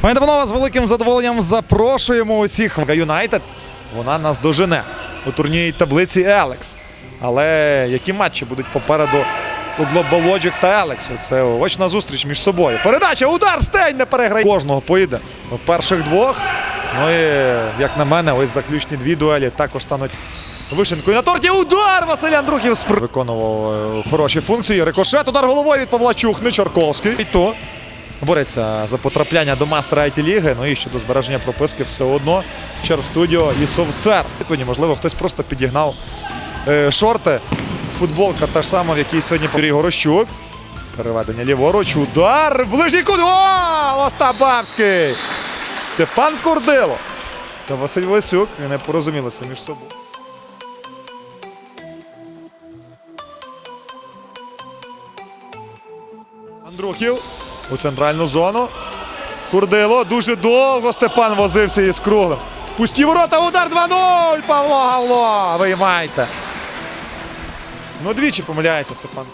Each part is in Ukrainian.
Пані та панове, з великим задоволенням запрошуємо усіх в Юнайтед. Вона нас дожене у турнірній таблиці Елекс. Але які матчі будуть попереду у Глобалоджик та Елексу? Це очна зустріч між собою. Передача, удар, стень не переграє. Кожного поїде в перших двох. Ну і, як на мене, ось заключні дві дуелі також стануть вишенкою на торті. Удар! Василь Андрухів спр... виконував е, хороші функції. Рикошет, удар головою від Павла Чухни, Чорковський. І то бореться за потрапляння до мастера it ліги. Ну і щодо збереження прописки все одно. Чер студіо і Совцер. Можливо, хтось просто підігнав е, шорти. Футболка та ж сама, в якій сьогодні Юрій Горощук. Переведення ліворуч. Удар! Ближній кут! О! Остабамський! Степан Курдило та Василь Васюк не порозумілися між собою. Андрухів у центральну зону. Курдило дуже довго Степан возився із круглим. Пусті ворота, удар 2-0! Павло Гавло! Виймайте. Ну, двічі помиляється Степан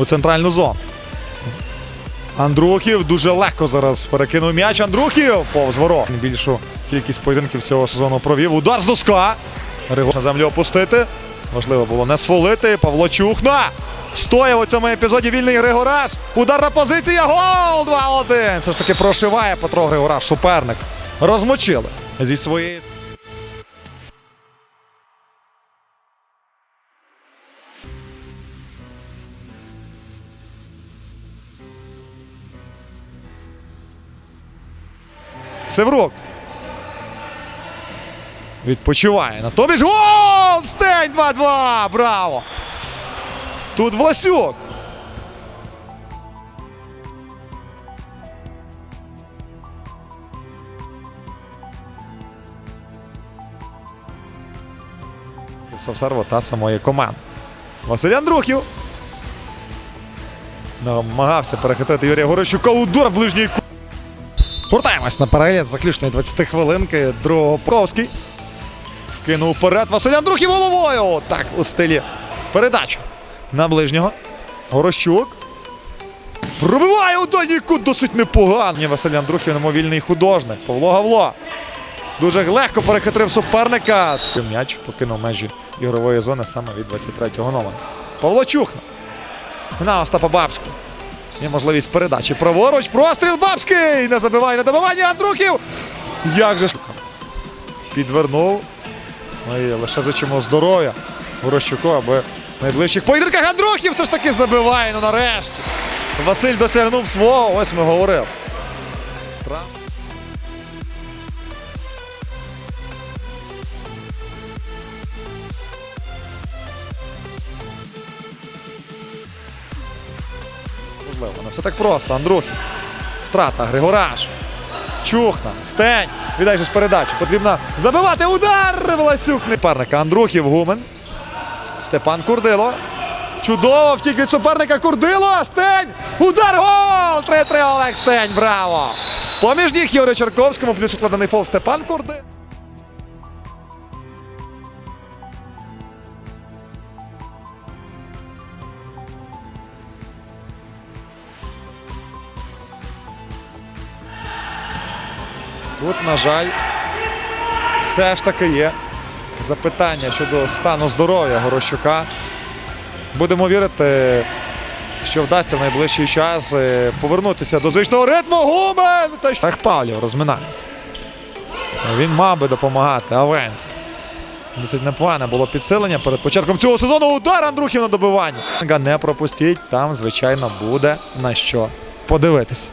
у центральну зону. Андрухів дуже легко зараз перекинув м'яч. Андрухів повз ворот. Більшу кількість поєдинків цього сезону провів. Удар з доска. Ригор на землю опустити. Важливо було не сфолити. Павло Чухна. Стояв у цьому епізоді вільний Григораш. Ударна позиція. Гол! 2-1. Все ж таки прошиває Петро Григораш. Суперник. Розмочили зі своєї. Севрук. Відпочиває. Натомість гол! Стень 2-2! Браво! Тут Власюк. Совсарво та самої команди. Василь Андрухів. Намагався перехитрити Юрія Горощука. Удар ближній. Повертаємось на перегляд заключної 20 хвилинки. Другого Провський. Кинув вперед. Василь Андрухів головою. Так, у стилі передачу на ближнього. Горощук. Пробиває у дальній досить непогано. Василь Андрухів немовільний художник. Павло Гавло. Дуже легко перехитрив суперника. М'яч покинув межі ігрової зони саме від 23-го номера. Павло Чухна. На Остапа Бабського. Є можливість передачі. Праворуч. Простріл Бабський! Не забиває на добивання Андрухів. Як же підвернув. Ми лише зачимо здоров'я Горощуку, аби в найближчих поєдинках Андрухів все ж таки забиває. Ну нарешті. Василь досягнув свого. Ось ми говорили. Можливо, не все так просто. Андрухів. Втрата. Григораш. Чухна. Стень. Віддай же передачу. Потрібно забивати. Удар! Власюк. Парника Андрухів Гумен. Степан Курдило. Чудово втік від суперника Курдило. Стень. Удар. Гол! 3-3 Олег Стень. Браво! Поміж них Юрій Черковському. Плюс укладений фол Степан Курдило. Тут, на жаль, все ж таки є запитання щодо стану здоров'я Горощука. Будемо вірити, що вдасться в найближчий час е, повернутися до звичного ритму. Гумен! Так Павлів розминається. Він мав би допомагати. Авенс. Досить непогане було підсилення перед початком цього сезону. Удар Андрухів на добиванні. Не пропустіть, там, звичайно, буде на що подивитися.